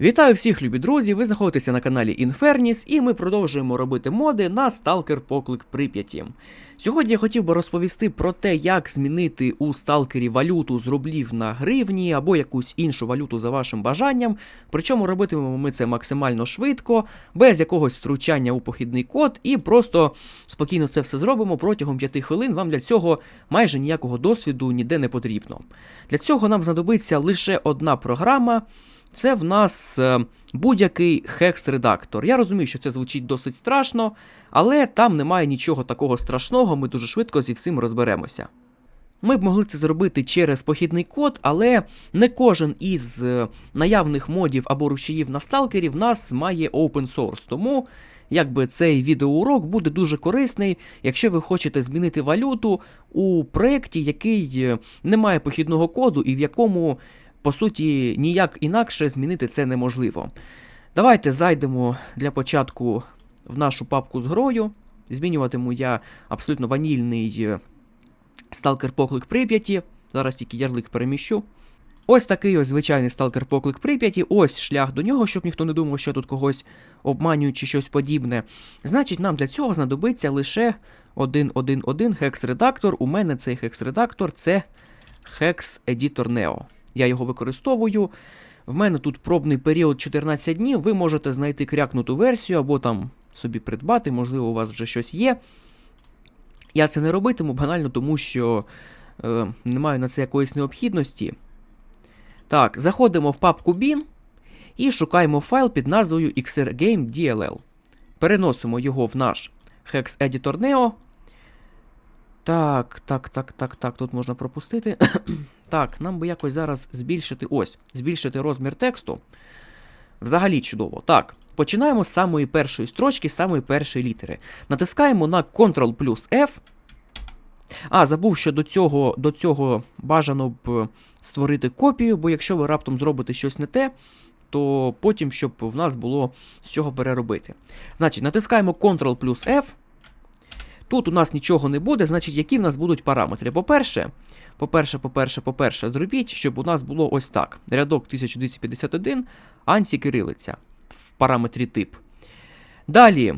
Вітаю всіх, любі друзі! Ви знаходитеся на каналі Infernis, і ми продовжуємо робити моди на Сталкер Поклик Прип'яті. Сьогодні я хотів би розповісти про те, як змінити у сталкері валюту з рублів на гривні або якусь іншу валюту за вашим бажанням. Причому робитимемо ми це максимально швидко, без якогось втручання у похідний код, і просто спокійно це все зробимо протягом 5 хвилин. Вам для цього майже ніякого досвіду ніде не потрібно. Для цього нам знадобиться лише одна програма. Це в нас е, будь-який хекс-редактор. Я розумію, що це звучить досить страшно, але там немає нічого такого страшного, ми дуже швидко зі всім розберемося. Ми б могли це зробити через похідний код, але не кожен із е, наявних модів або ручаїв на сталкері в нас має open source. Тому якби цей відеоурок буде дуже корисний, якщо ви хочете змінити валюту у проєкті, який е, не має похідного коду і в якому по суті, ніяк інакше змінити це неможливо. Давайте зайдемо для початку в нашу папку з грою. Змінюватиму я абсолютно ванільний сталкер поклик Прип'яті. Зараз тільки ярлик переміщу. Ось такий ось звичайний сталкер поклик Прип'яті. Ось шлях до нього, щоб ніхто не думав, що тут когось обманюють чи щось подібне. Значить, нам для цього знадобиться лише 1.1.1 хекс-редактор. У мене цей хекс-редактор це Editor Neo я його використовую. В мене тут пробний період 14 днів. Ви можете знайти крякнуту версію або там собі придбати, можливо, у вас вже щось є. Я це не робитиму банально, тому що е, не маю на це якоїсь необхідності. Так, заходимо в папку bin і шукаємо файл під назвою XRGame.dll. Переносимо його в наш Hex Editor Neo. Так, так, так, так, так, тут можна пропустити. Так, нам би якось зараз збільшити ось, збільшити розмір тексту. Взагалі чудово. Так, починаємо з самої першої строчки, з самої першої літери. Натискаємо на Ctrl плюс F. А, забув, що до цього до цього бажано б створити копію, бо якщо ви раптом зробите щось не те, то потім, щоб в нас було з чого переробити. Значить, натискаємо Ctrl плюс F. Тут у нас нічого не буде, значить, які в нас будуть параметри. По-перше, по-перше, по-перше, по-перше, зробіть, щоб у нас було ось так. Рядок 1251, ансі кирилиця в параметрі тип. Далі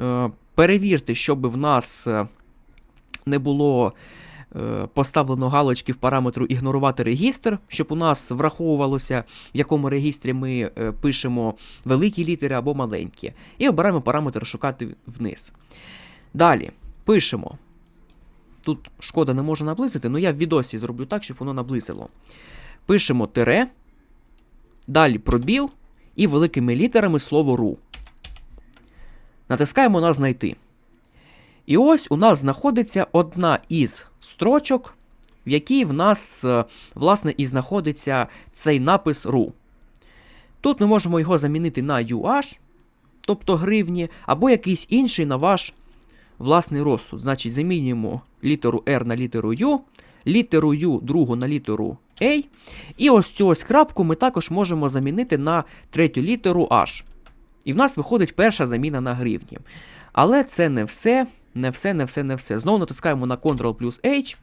е, перевірте, щоб в нас е, не було е, поставлено галочки в параметру ігнорувати регістр, щоб у нас враховувалося, в якому регістрі ми пишемо великі літери або маленькі. І обираємо параметр шукати вниз. Далі пишемо Тут шкода не може наблизити, але я в відосі зроблю так, щоб воно наблизило. Пишемо тире, далі пробіл і великими літерами слово ру. Натискаємо на знайти. І ось у нас знаходиться одна із строчок, в якій в нас, е, власне, і знаходиться цей напис ру. Тут ми можемо його замінити на UH, тобто гривні, або якийсь інший на ваш власний розсуд. Значить, замінюємо літеру R на літеру U, літеру U другу на літеру A. І ось цю ось крапку ми також можемо замінити на третю літеру H. І в нас виходить перша заміна на гривні. Але це не все, не все, не все, не все. Знову натискаємо на Ctrl плюс H.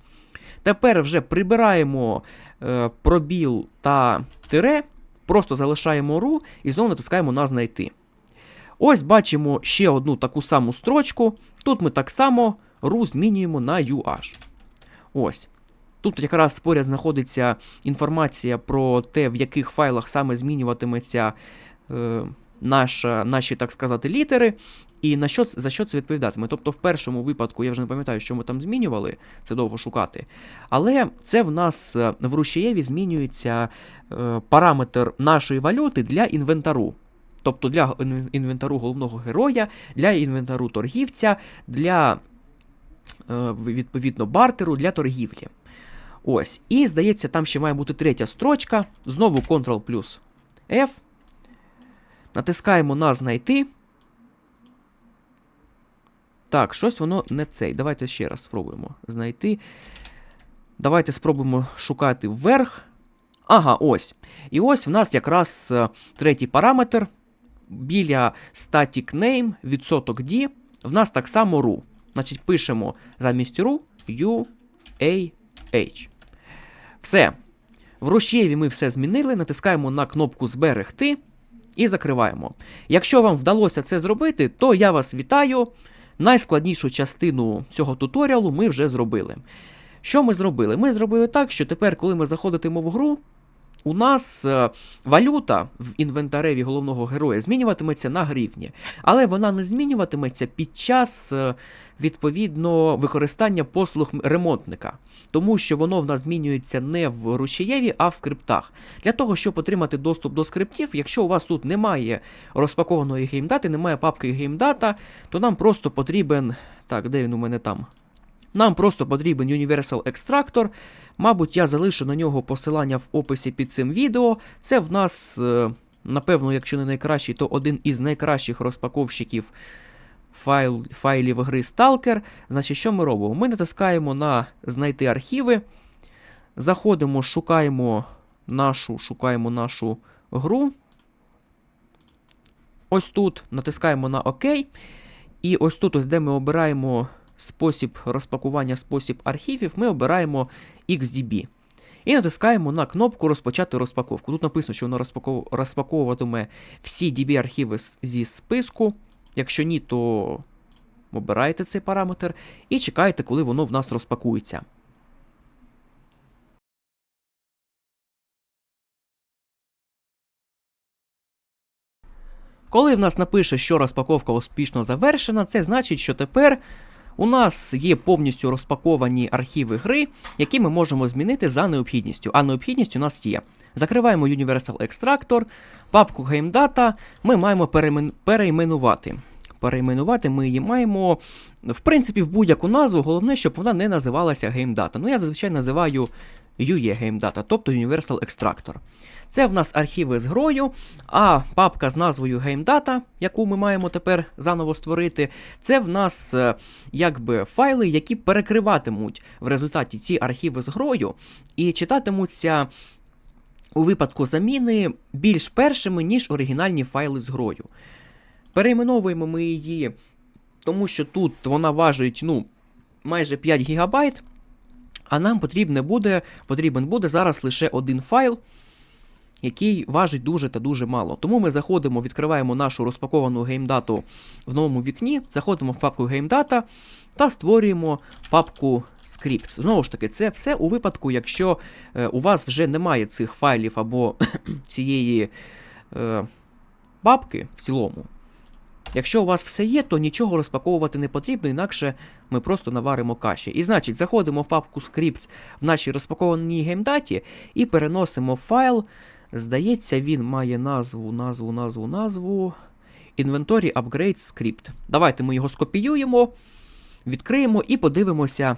Тепер вже прибираємо е, пробіл та тире, просто залишаємо RU і знову натискаємо на знайти. Ось бачимо ще одну таку саму строчку. Тут ми так само ru змінюємо на UH. Ось. Тут якраз поряд знаходиться інформація про те, в яких файлах саме змінюватиметься е, наша, наші, так сказати, літери, і на що, за що це відповідатиме. Тобто, в першому випадку, я вже не пам'ятаю, що ми там змінювали, це довго шукати. Але це в нас е, в рушієві змінюється е, параметр нашої валюти для інвентару. Тобто для інвентару головного героя, для інвентару торгівця, для, е, відповідно, бартеру, для торгівлі. Ось. І, здається, там ще має бути третя строчка. Знову Ctrl плюс F. Натискаємо на знайти. Так, щось воно не цей. Давайте ще раз спробуємо знайти. Давайте спробуємо шукати вверх. Ага, ось. І ось в нас якраз е, третій параметр біля static name відсоток D в нас так само ru. Значить, пишемо замість ru U, A, H. Все. В рушєві ми все змінили. Натискаємо на кнопку Зберегти. і закриваємо. Якщо вам вдалося це зробити, то я вас вітаю. Найскладнішу частину цього туторіалу ми вже зробили. Що ми зробили? Ми зробили так, що тепер, коли ми заходитимо в гру, у нас е, валюта в інвентареві головного героя змінюватиметься на гривні, але вона не змінюватиметься під час е, відповідно використання послуг ремонтника, тому що воно в нас змінюється не в ручієві, а в скриптах. Для того, щоб отримати доступ до скриптів, якщо у вас тут немає розпакованої геймдати, немає папки геймдата, то нам просто потрібен. Так, де він у мене там? Нам просто потрібен Universal Extractor. Мабуть, я залишу на нього посилання в описі під цим відео. Це в нас, е, напевно, якщо не найкращий, то один із найкращих розпаковщиків файл, файлів гри Stalker. Значить, що ми робимо? Ми натискаємо на знайти архіви, заходимо, шукаємо нашу, шукаємо нашу гру. Ось тут натискаємо на ОК. І ось тут, ось де ми обираємо спосіб розпакування, спосіб архівів, ми обираємо XDB. І натискаємо на кнопку Розпочати розпаковку. Тут написано, що воно розпаков... розпаковуватиме всі DB архіви зі списку. Якщо ні, то обирайте цей параметр і чекайте, коли воно в нас розпакується. Коли в нас напише, що розпаковка успішно завершена, це значить, що тепер у нас є повністю розпаковані архіви гри, які ми можемо змінити за необхідністю. А необхідність у нас є. Закриваємо Universal Extractor, папку GameData ми маємо переймен... перейменувати. Перейменувати ми її маємо, в принципі, в будь-яку назву. Головне, щоб вона не називалася GameData. Ну, я зазвичай називаю UE GameData, тобто Universal Extractor. Це в нас архіви з грою, а папка з назвою GameData, яку ми маємо тепер заново створити, це в нас е, якби файли, які перекриватимуть в результаті ці архіви з грою і читатимуться у випадку заміни більш першими, ніж оригінальні файли з грою. Перейменовуємо ми її, тому що тут вона важить ну, майже 5 ГБ, а нам потрібне буде, потрібен буде зараз лише один файл, який важить дуже та дуже мало. Тому ми заходимо, відкриваємо нашу розпаковану геймдату в новому вікні, заходимо в папку геймдата та створюємо папку Scripts. Знову ж таки, це все у випадку, якщо е, у вас вже немає цих файлів або цієї е, папки в цілому. Якщо у вас все є, то нічого розпаковувати не потрібно, інакше ми просто наваримо каші. І значить, заходимо в папку Scripts в нашій розпакованій геймдаті і переносимо файл. Здається, він має назву, назву, назву, назву. Inventory Upgrade Script. Давайте ми його скопіюємо, відкриємо і подивимося,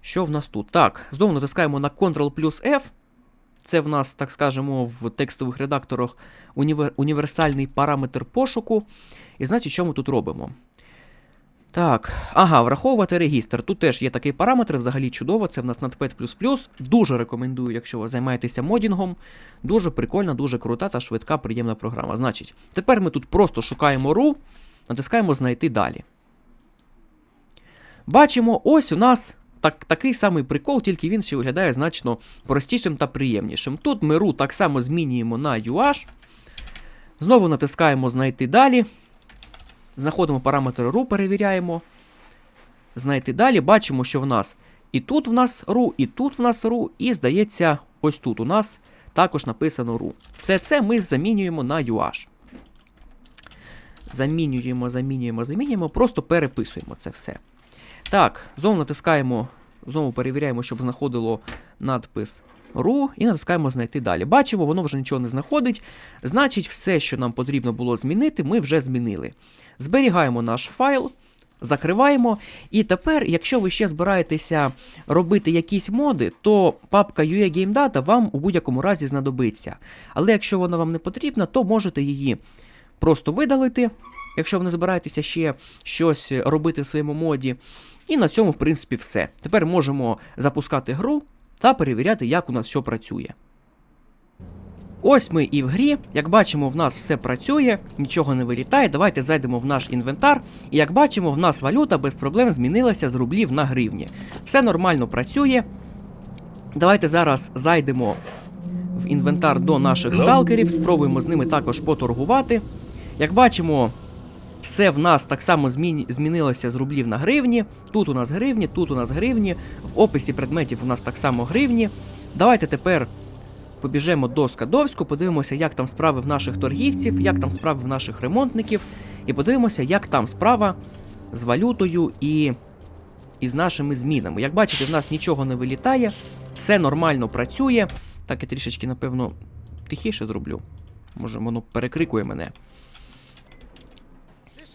що в нас тут. Так, знову натискаємо на Ctrl плюс F. Це в нас, так скажемо, в текстових редакторах універ... універсальний параметр пошуку. І значить, що ми тут робимо? Так, ага, враховувати регістр. Тут теж є такий параметр, взагалі чудово, це в нас Notepad++. Дуже рекомендую, якщо ви займаєтеся модінгом. Дуже прикольна, дуже крута та швидка, приємна програма. Значить, тепер ми тут просто шукаємо RU, натискаємо знайти далі. Бачимо, ось у нас так, такий самий прикол, тільки він ще виглядає значно простішим та приємнішим. Тут ми RU так само змінюємо на UH. Знову натискаємо знайти далі. Знаходимо параметр RU, перевіряємо. Знайти далі, бачимо, що в нас і тут в нас RU, і тут в нас RU, і здається, ось тут у нас також написано RU. Все це ми замінюємо на UH. Замінюємо, замінюємо, замінюємо, просто переписуємо це все. Так, знову натискаємо, знову перевіряємо, щоб знаходило надпис RU, і натискаємо знайти далі. Бачимо, воно вже нічого не знаходить. Значить, все, що нам потрібно було змінити, ми вже змінили. Зберігаємо наш файл, закриваємо. І тепер, якщо ви ще збираєтеся робити якісь моди, то папка UA вам у будь-якому разі знадобиться. Але якщо вона вам не потрібна, то можете її просто видалити, якщо ви не збираєтеся ще щось робити в своєму моді. І на цьому, в принципі, все. Тепер можемо запускати гру та перевіряти, як у нас що працює. Ось ми і в грі. Як бачимо, в нас все працює, нічого не вилітає. Давайте зайдемо в наш інвентар. І як бачимо, в нас валюта без проблем змінилася з рублів на гривні. Все нормально працює. Давайте зараз зайдемо в інвентар до наших сталкерів, спробуємо з ними також поторгувати. Як бачимо, все в нас так само зміні... змінилося з рублів на гривні. Тут у нас гривні, тут у нас гривні. В описі предметів у нас так само гривні. Давайте тепер побіжемо до Скадовську, подивимося, як там справи в наших торгівців, як там справи в наших ремонтників, і подивимося, як там справа з валютою і, і з нашими змінами. Як бачите, в нас нічого не вилітає, все нормально працює. Так, я трішечки, напевно, тихіше зроблю. Може, воно перекрикує мене.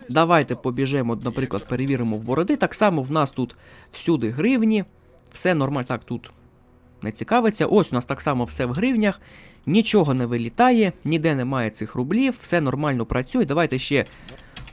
Давайте побіжемо, наприклад, перевіримо в бороди. Так само в нас тут всюди гривні. Все нормально. Так, тут не цікавиться. Ось у нас так само все в гривнях. Нічого не вилітає, ніде немає цих рублів, все нормально працює. Давайте ще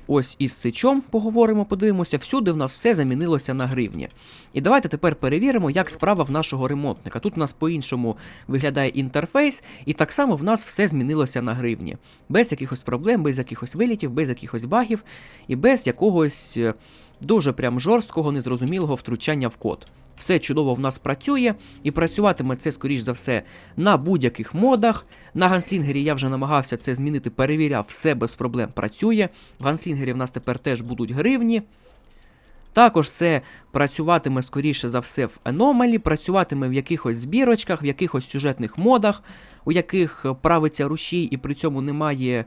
ось із сичом поговоримо, подивимося. Всюди в нас все замінилося на гривні. І давайте тепер перевіримо, як справа в нашого ремонтника. Тут у нас по-іншому виглядає інтерфейс, і так само в нас все змінилося на гривні. Без якихось проблем, без якихось вилітів, без якихось багів і без якогось е, дуже прям жорсткого, незрозумілого втручання в код. Все чудово в нас працює, і працюватиме це, скоріш за все, на будь-яких модах. На ганслінгері я вже намагався це змінити, перевіряв, все без проблем працює. В ганслінгері в нас тепер теж будуть гривні. Також це працюватиме, скоріше за все, в аномалі, працюватиме в якихось збірочках, в якихось сюжетних модах, у яких правиться рушій, і при цьому немає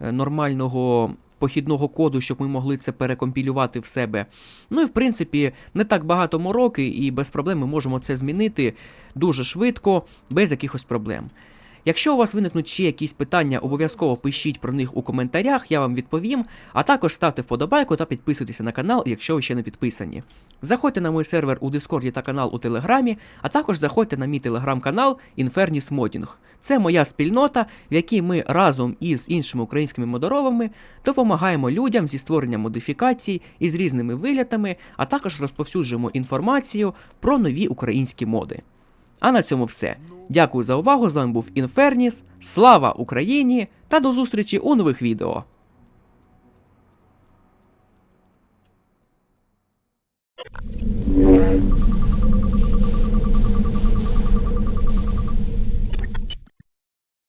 е, нормального похідного коду, щоб ми могли це перекомпілювати в себе. Ну і в принципі, не так багато мороки, і без проблем ми можемо це змінити дуже швидко, без якихось проблем. Якщо у вас виникнуть ще якісь питання, обов'язково пишіть про них у коментарях, я вам відповім. А також ставте вподобайку та підписуйтеся на канал, якщо ви ще не підписані. Заходьте на мій сервер у Дискорді та канал у Телеграмі, а також заходьте на мій телеграм-канал Infernis Modding. Це моя спільнота, в якій ми разом із іншими українськими модеровими допомагаємо людям зі створенням модифікацій із різними вилітами, а також розповсюджуємо інформацію про нові українські моди. А на цьому все. Дякую за увагу. З вами був Інферніс. Слава Україні та до зустрічі у нових відео.